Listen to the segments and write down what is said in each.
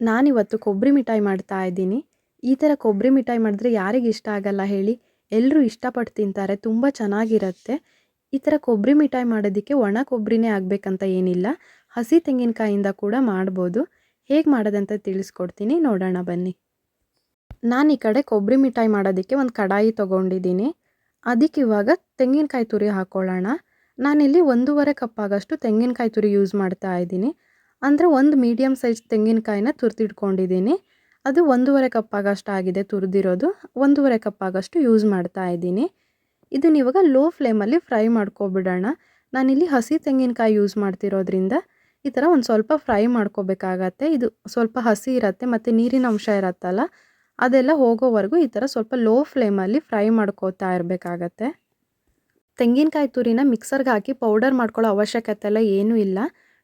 ನಾನಿವತ್ತು ಕೊಬ್ಬರಿ ಮಿಠಾಯಿ ಮಾಡ್ತಾ ಇದ್ದೀನಿ. ಈ ಥರ ಕೊಬ್ಬರಿ ಮಿಠಾಯಿ ಮಾಡಿದ್ರೆ ಯಾರಿಗೆ ಇಷ್ಟ ಆಗಲ್ಲ ಹೇಳಿ. ಎಲ್ಲರೂ ಇಷ್ಟಪಟ್ಟು ತಿಂತಾರೆ, ತುಂಬ ಚೆನ್ನಾಗಿರುತ್ತೆ. ಈ ಥರ ಕೊಬ್ಬರಿ ಮಿಠಾಯಿ ಮಾಡೋದಕ್ಕೆ ಒಣ ಕೊಬ್ಬರಿನೇ ಆಗಬೇಕಂತ ಏನಿಲ್ಲ. ಹಸಿ ತೆಂಗಿನಕಾಯಿಂದ ಕೂಡ ಮಾಡ್ಬೋದು. ಹೇಗೆ ಮಾಡೋದಂತ ತಿಳಿಸ್ಕೊಡ್ತೀನಿ. ನೋಡೋಣ ಬನ್ನಿ. ನಾನು ಈ ಕಡೆ ಕೊಬ್ಬರಿ ಮಿಠಾಯಿ ಮಾಡೋದಕ್ಕೆ ಒಂದು ಕಡಾಯಿ ತೊಗೊಂಡಿದ್ದೀನಿ. ಅದಕ್ಕೆ ಇವಾಗ ತೆಂಗಿನಕಾಯಿ ತುರಿ ಹಾಕ್ಕೊಳ್ಳೋಣ ನಾನಿಲ್ಲಿ ಒಂದೂವರೆ ಕಪ್ ಆಗಷ್ಟು ತೆಂಗಿನಕಾಯಿ ತುರಿ ಯೂಸ್ ಮಾಡ್ತಾ ಇದ್ದೀನಿ. ಅಂದರೆ ಒಂದು ಮೀಡಿಯಮ್ ಸೈಜ್ ತೆಂಗಿನಕಾಯಿನ ತುರಿದಿಟ್ಕೊಂಡಿದ್ದೀನಿ. ಅದು ಒಂದೂವರೆ ಕಪ್ ಆಗಷ್ಟು ಆಗಿದೆ ತುರಿದಿರೋದು. ಒಂದೂವರೆ ಕಪ್ ಆಗಷ್ಟು ಯೂಸ್ ಮಾಡ್ತಾ ಇದ್ದೀನಿ. ಇದನ್ನ ಇವಾಗ ಲೋ ಫ್ಲೇಮಲ್ಲಿ ಫ್ರೈ ಮಾಡ್ಕೊಬಿಡೋಣ. ನಾನಿಲ್ಲಿ ಹಸಿ ತೆಂಗಿನಕಾಯಿ ಯೂಸ್ ಮಾಡ್ತಿರೋದ್ರಿಂದ ಈ ಥರ ಒಂದು ಸ್ವಲ್ಪ ಫ್ರೈ ಮಾಡ್ಕೋಬೇಕಾಗತ್ತೆ. ಇದು ಸ್ವಲ್ಪ ಹಸಿ ಇರುತ್ತೆ ಮತ್ತು ನೀರಿನ ಅಂಶ ಇರತ್ತಲ್ಲ, ಅದೆಲ್ಲ ಹೋಗೋವರೆಗೂ ಈ ಥರ ಸ್ವಲ್ಪ ಲೋ ಫ್ಲೇಮಲ್ಲಿ ಫ್ರೈ ಮಾಡ್ಕೋತಾ ಇರಬೇಕಾಗತ್ತೆ. ತೆಂಗಿನಕಾಯಿ ತುರಿನ ಮಿಕ್ಸರ್ಗೆ ಹಾಕಿ ಪೌಡರ್ ಮಾಡ್ಕೊಳ್ಳೋ ಅವಶ್ಯಕತೆ ಎಲ್ಲ ಏನೂ ಇಲ್ಲ.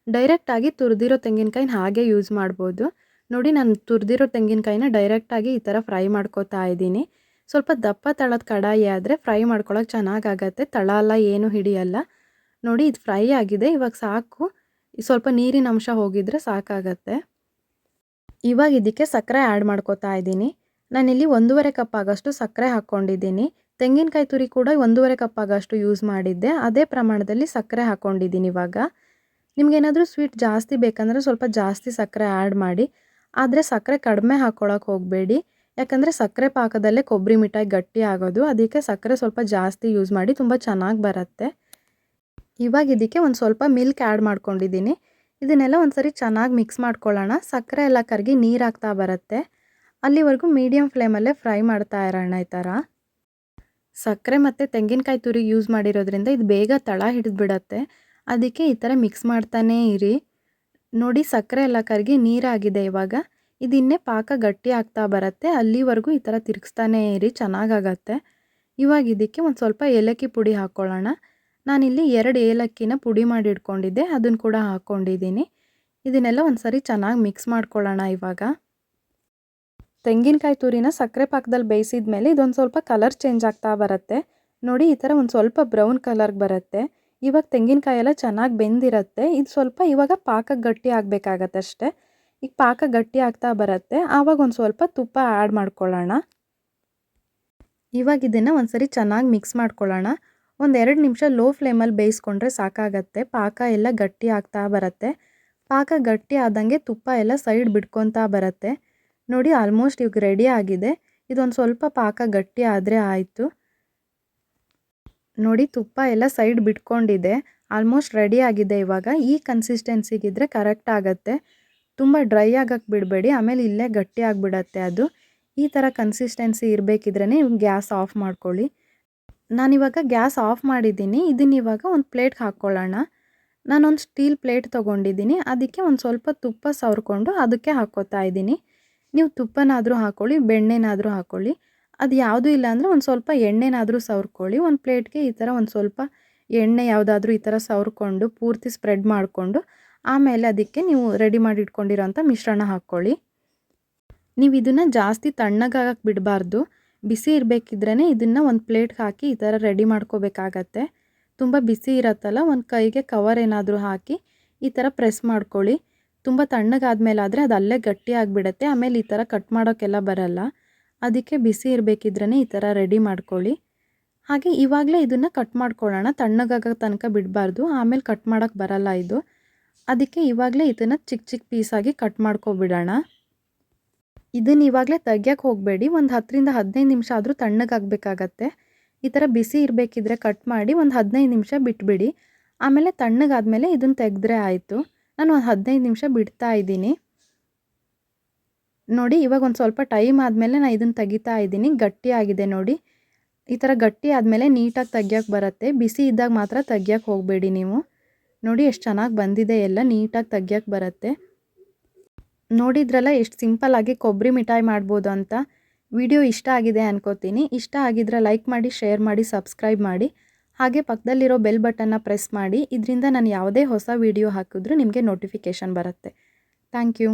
ಡೈರೆಕ್ಟಾಗಿ ತುರಿದಿರೋ ತೆಂಗಿನಕಾಯಿನ ಹಾಗೆ ಯೂಸ್ ಮಾಡ್ಬೋದು. ನೋಡಿ ನಾನು ತುರಿದಿರೋ ತೆಂಗಿನಕಾಯಿನ ಡೈರೆಕ್ಟಾಗಿ ಈ ಥರ ಫ್ರೈ ಮಾಡ್ಕೋತಾ ಇದ್ದೀನಿ. ಸ್ವಲ್ಪ ದಪ್ಪ ತಳದ ಕಡಾಯಿ ಆದರೆ ಫ್ರೈ ಮಾಡ್ಕೊಳಕ್ಕೆ ಚೆನ್ನಾಗಾಗತ್ತೆ ತಳ ಅಲ್ಲ ಏನೂ ಹಿಡಿಯಲ್ಲ. ನೋಡಿ ಇದು ಫ್ರೈ ಆಗಿದೆ, ಇವಾಗ ಸಾಕು. ಸ್ವಲ್ಪ ನೀರಿನ ಅಂಶ ಹೋಗಿದ್ರೆ ಸಾಕಾಗತ್ತೆ. ಇವಾಗ ಇದಕ್ಕೆ ಸಕ್ಕರೆ ಆ್ಯಡ್ ಮಾಡ್ಕೋತಾ ಇದ್ದೀನಿ. ನಾನಿಲ್ಲಿ ಒಂದೂವರೆ ಕಪ್ ಆಗೋಷ್ಟು ಸಕ್ಕರೆ ಹಾಕ್ಕೊಂಡಿದ್ದೀನಿ ತೆಂಗಿನಕಾಯಿ ತುರಿ ಕೂಡ ಒಂದೂವರೆ ಕಪ್ ಆಗೋಷ್ಟು ಯೂಸ್ ಮಾಡಿದ್ದೆ. ಅದೇ ಪ್ರಮಾಣದಲ್ಲಿ ಸಕ್ಕರೆ ಹಾಕ್ಕೊಂಡಿದ್ದೀನಿ ಇವಾಗ. ನಿಮ್ಗೇನಾದರೂ ಸ್ವೀಟ್ ಜಾಸ್ತಿ ಬೇಕಂದರೆ ಸ್ವಲ್ಪ ಜಾಸ್ತಿ ಸಕ್ಕರೆ ಆ್ಯಡ್ ಮಾಡಿ. ಆದರೆ ಸಕ್ಕರೆ ಕಡಿಮೆ ಹಾಕ್ಕೊಳಕ್ಕೆ ಹೋಗಬೇಡಿ. ಯಾಕಂದರೆ ಸಕ್ಕರೆ ಪಾಕದಲ್ಲೇ ಕೊಬ್ಬರಿ ಮಿಠಾಯಿ ಗಟ್ಟಿ ಆಗೋದು. ಅದಕ್ಕೆ ಸಕ್ಕರೆ ಸ್ವಲ್ಪ ಜಾಸ್ತಿ ಯೂಸ್ ಮಾಡಿ ತುಂಬ ಚೆನ್ನಾಗಿ ಬರುತ್ತೆ. ಇವಾಗ ಇದಕ್ಕೆ ಒಂದು ಸ್ವಲ್ಪ ಮಿಲ್ಕ್ ಆ್ಯಡ್ ಮಾಡ್ಕೊಂಡಿದ್ದೀನಿ. ಇದನ್ನೆಲ್ಲ ಒಂದು ಸರಿ ಚೆನ್ನಾಗಿ ಮಿಕ್ಸ್ ಮಾಡ್ಕೊಳ್ಳೋಣ. ಸಕ್ಕರೆ ಎಲ್ಲ ಕರಗಿ ನೀರು ಹಾಕ್ತಾ ಬರುತ್ತೆ. ಅಲ್ಲಿವರೆಗೂ ಮೀಡಿಯಮ್ ಫ್ಲೇಮಲ್ಲೇ ಫ್ರೈ ಮಾಡ್ತಾ ಇರೋಣ ಈ ಥರ ಸಕ್ಕರೆ ಮತ್ತು ತೆಂಗಿನಕಾಯಿ ತುರಿ ಯೂಸ್ ಮಾಡಿರೋದ್ರಿಂದ ಇದು ಬೇಗ ತಳ ಹಿಡಿದ್ಬಿಡತ್ತೆ. ಅದಕ್ಕೆ ಈ ಥರ ಮಿಕ್ಸ್ ಮಾಡ್ತಾನೇ ಇರಿ. ನೋಡಿ ಸಕ್ಕರೆ ಎಲ್ಲ ಕರಗಿ ನೀರಾಗಿದೆ ಇವಾಗ. ಇದಿನ್ನೇ ಪಾಕ ಗಟ್ಟಿ ಆಗ್ತಾ ಬರುತ್ತೆ. ಅಲ್ಲಿವರೆಗೂ ಈ ಥರ ತಿರುಗಿಸ್ತಾನೇ ಇರಿ. ಚೆನ್ನಾಗಾಗತ್ತೆ. ಇವಾಗ ಇದಕ್ಕೆ ಒಂದು ಸ್ವಲ್ಪ ಏಲಕ್ಕಿ ಪುಡಿ ಹಾಕ್ಕೊಳ್ಳೋಣ ನಾನಿಲ್ಲಿ ಎರಡು ಏಲಕ್ಕಿನ ಪುಡಿ ಮಾಡಿ ಇಟ್ಕೊಂಡಿದ್ದೆ. ಅದನ್ನು ಕೂಡ ಹಾಕ್ಕೊಂಡಿದ್ದೀನಿ ಇದನ್ನೆಲ್ಲ ಒಂದು ಸರಿ ಚೆನ್ನಾಗಿ ಮಿಕ್ಸ್ ಮಾಡ್ಕೊಳ್ಳೋಣ ಇವಾಗ. ತೆಂಗಿನಕಾಯಿ ತುರಿನ ಸಕ್ಕರೆ ಪಾಕದಲ್ಲಿ ಬೇಯಿಸಿದ ಮೇಲೆ ಇದೊಂದು ಸ್ವಲ್ಪ ಕಲರ್ ಚೇಂಜ್ ಆಗ್ತಾ ಬರುತ್ತೆ. ನೋಡಿ ಈ ಥರ ಒಂದು ಸ್ವಲ್ಪ ಬ್ರೌನ್ ಕಲರ್ಗೆ ಬರುತ್ತೆ. ಇವಾಗ ತೆಂಗಿನಕಾಯಿ ಎಲ್ಲ ಚೆನ್ನಾಗಿ ಬೆಂದಿರುತ್ತೆ. ಇದು ಸ್ವಲ್ಪ ಇವಾಗ ಪಾಕ ಗಟ್ಟಿ ಆಗಬೇಕಾಗತ್ತೆ ಅಷ್ಟೇ. ಈಗ ಪಾಕ ಗಟ್ಟಿ ಆಗ್ತಾ ಬರುತ್ತೆ. ಆವಾಗ ಒಂದು ಸ್ವಲ್ಪ ತುಪ್ಪ ಆ್ಯಡ್ ಮಾಡ್ಕೊಳ್ಳೋಣ. ಇವಾಗ ಇದನ್ನು ಒಂದು ಸರಿ ಚೆನ್ನಾಗಿ ಮಿಕ್ಸ್ ಮಾಡ್ಕೊಳ್ಳೋಣ. ಒಂದು ಎರಡು ನಿಮಿಷ ಲೋ ಫ್ಲೇಮಲ್ಲಿ ಬೇಯಿಸ್ಕೊಂಡ್ರೆ ಸಾಕಾಗತ್ತೆ. ಪಾಕ ಎಲ್ಲ ಗಟ್ಟಿ ಆಗ್ತಾ ಬರುತ್ತೆ. ಪಾಕ ಗಟ್ಟಿ ಆದಂಗೆ ತುಪ್ಪ ಎಲ್ಲ ಸೈಡ್ ಬಿಡ್ಕೊತಾ ಬರುತ್ತೆ. ನೋಡಿ ಆಲ್ಮೋಸ್ಟ್ ಇವಾಗ ರೆಡಿ ಆಗಿದೆ. ಇದೊಂದು ಸ್ವಲ್ಪ ಪಾಕ ಗಟ್ಟಿ ಆದರೆ ಆಯಿತು. ನೋಡಿ ತುಪ್ಪ ಎಲ್ಲ ಸೈಡ್ ಬಿಟ್ಕೊಂಡಿದೆ. ಆಲ್ಮೋಸ್ಟ್ ರೆಡಿ ಆಗಿದೆ ಇವಾಗ. ಈ ಕನ್ಸಿಸ್ಟೆನ್ಸಿಗಿದ್ರೆ ಕರೆಕ್ಟ್ ಆಗುತ್ತೆ. ತುಂಬ ಡ್ರೈ ಆಗಕ್ಕೆ ಬಿಡಬೇಡಿ. ಆಮೇಲೆ ಇಲ್ಲೇ ಗಟ್ಟಿ ಆಗಿಬಿಡತ್ತೆ ಅದು. ಈ ಥರ ಕನ್ಸಿಸ್ಟೆನ್ಸಿ ಇರಬೇಕಿದ್ರೆ ಗ್ಯಾಸ್ ಆಫ್ ಮಾಡ್ಕೊಳ್ಳಿ. ನಾನಿವಾಗ ಗ್ಯಾಸ್ ಆಫ್ ಮಾಡಿದ್ದೀನಿ. ಇದನ್ನ ಇವಾಗ ಒಂದು ಪ್ಲೇಟ್ಗೆ ಹಾಕ್ಕೊಳ್ಳೋಣ. ನಾನೊಂದು ಸ್ಟೀಲ್ ಪ್ಲೇಟ್ ತೊಗೊಂಡಿದ್ದೀನಿ. ಅದಕ್ಕೆ ಒಂದು ಸ್ವಲ್ಪ ತುಪ್ಪ ಸವರ್ಕೊಂಡು ಅದಕ್ಕೆ ಹಾಕ್ಕೋತಾ ಇದ್ದೀನಿ. ನೀವು ತುಪ್ಪನಾದರೂ ಹಾಕ್ಕೊಳ್ಳಿ ಬೆಣ್ಣೆನಾದರೂ ಹಾಕ್ಕೊಳ್ಳಿ ಅದು ಯಾವುದೂ ಇಲ್ಲ ಅಂದರೆ ಒಂದು ಸ್ವಲ್ಪ ಎಣ್ಣೆನಾದರೂ ಸವರ್ಕೊಳ್ಳಿ, ಒಂದು ಪ್ಲೇಟ್ಗೆ ಈ ಥರ ಒಂದು ಸ್ವಲ್ಪ ಎಣ್ಣೆ ಯಾವುದಾದ್ರೂ ಈ ಥರ ಸವರ್ಕೊಂಡು ಪೂರ್ತಿ ಸ್ಪ್ರೆಡ್ ಮಾಡಿಕೊಂಡು ಆಮೇಲೆ ಅದಕ್ಕೆ ನೀವು ರೆಡಿ ಮಾಡಿ ಇಟ್ಕೊಂಡಿರೋಂಥ ಮಿಶ್ರಣ ಹಾಕ್ಕೊಳ್ಳಿ. ನೀವು ಇದನ್ನು ಜಾಸ್ತಿ ತಣ್ಣಗಾಗಕ್ಕೆ ಬಿಡಬಾರ್ದು. ಬಿಸಿ ಇರಬೇಕಿದ್ರೇ ಇದನ್ನು ಒಂದು ಪ್ಲೇಟ್ಗೆ ಹಾಕಿ ಈ ಥರ ರೆಡಿ ಮಾಡ್ಕೋಬೇಕಾಗತ್ತೆ. ತುಂಬ ಬಿಸಿ ಇರತ್ತಲ್ಲ, ಒಂದು ಕೈಗೆ ಕವರ್ ಏನಾದರೂ ಹಾಕಿ ಈ ಥರ ಪ್ರೆಸ್ ಮಾಡ್ಕೊಳ್ಳಿ. ತುಂಬ ತಣ್ಣಗಾದ್ಮೇಲೆ ಆದರೆ ಅದು ಅಲ್ಲೇ ಗಟ್ಟಿ ಆಗಿಬಿಡತ್ತೆ, ಆಮೇಲೆ ಈ ಥರ ಕಟ್ ಮಾಡೋಕ್ಕೆಲ್ಲ ಬರಲ್ಲ. ಅದಕ್ಕೆ ಬಿಸಿ ಇರಬೇಕಿದ್ರೇ ಈ ಥರ ರೆಡಿ ಮಾಡ್ಕೊಳ್ಳಿ. ಹಾಗೆ ಇವಾಗಲೇ ಇದನ್ನು ಕಟ್ ಮಾಡ್ಕೊಳ್ಳೋಣ. ತಣ್ಣಗಾಗೋ ತನಕ ಬಿಡಬಾರ್ದು. ಆಮೇಲೆ ಕಟ್ ಮಾಡೋಕ್ಕೆ ಬರಲ್ಲ ಇದು. ಅದಕ್ಕೆ ಇವಾಗಲೇ ಇದನ್ನು ಚಿಕ್ಕ ಚಿಕ್ಕ ಪೀಸಾಗಿ ಕಟ್ ಮಾಡ್ಕೊಬಿಡೋಣ. ಇದನ್ನು ಇವಾಗಲೇ ತೆಗಿಯೋಕ್ಕೆ ಹೋಗಬೇಡಿ. ಒಂದು ಹತ್ತರಿಂದ ಹದಿನೈದು ನಿಮಿಷ ಆದರೂ ತಣ್ಣಗಾಗಬೇಕಾಗತ್ತೆ. ಈ ಥರ ಬಿಸಿ ಇರಬೇಕಿದ್ರೆ ಕಟ್ ಮಾಡಿ ಒಂದು ಹದಿನೈದು ನಿಮಿಷ ಬಿಟ್ಬಿಡಿ. ಆಮೇಲೆ ತಣ್ಣಗಾದ್ಮೇಲೆ ಇದನ್ನು ತೆಗೆದ್ರೆ ಆಯಿತು. ನಾನು ಒಂದು ಹದಿನೈದು ನಿಮಿಷ ಬಿಡ್ತಾ ಇದ್ದೀನಿ. ನೋಡಿ, ಇವಾಗ ಒಂದು ಸ್ವಲ್ಪ ಟೈಮ್ ಆದಮೇಲೆ ನಾನು ಇದನ್ನು ತೆಗಿತಾ ಇದ್ದೀನಿ. ಗಟ್ಟಿ ಆಗಿದೆ ನೋಡಿ. ಈ ಥರ ಗಟ್ಟಿ ಆದಮೇಲೆ ನೀಟಾಗಿ ತೆಗಿಯೋಕೆ ಬರುತ್ತೆ. ಬಿಸಿ ಇದ್ದಾಗ ಮಾತ್ರ ತೆಗಿಯೋಕೆ ಹೋಗಬೇಡಿ ನೀವು. ನೋಡಿ, ಎಷ್ಟು ಚೆನ್ನಾಗಿ ಬಂದಿದೆ ಎಲ್ಲ. ನೀಟಾಗಿ ತೆಗಿಯೋಕೆ ಬರುತ್ತೆ. ನೋಡಿದ್ರಲ್ಲ, ಎಷ್ಟು ಸಿಂಪಲ್ಲಾಗಿ ಕೊಬ್ಬರಿ ಮಿಠಾಯಿ ಮಾಡ್ಬೋದು ಅಂತ. ವಿಡಿಯೋ ಇಷ್ಟ ಆಗಿದೆ ಅನ್ಕೋತೀನಿ. ಇಷ್ಟ ಆಗಿದ್ರೆ ಲೈಕ್ ಮಾಡಿ, ಶೇರ್ ಮಾಡಿ, ಸಬ್ಸ್ಕ್ರೈಬ್ ಮಾಡಿ. ಹಾಗೆ ಪಕ್ಕದಲ್ಲಿರೋ ಬೆಲ್ ಬಟನ್ನ ಪ್ರೆಸ್ ಮಾಡಿ. ಇದರಿಂದ ನಾನು ಯಾವುದೇ ಹೊಸ ವಿಡಿಯೋ ಹಾಕಿದ್ರೂ ನಿಮಗೆ ನೋಟಿಫಿಕೇಷನ್ ಬರುತ್ತೆ. Thank you.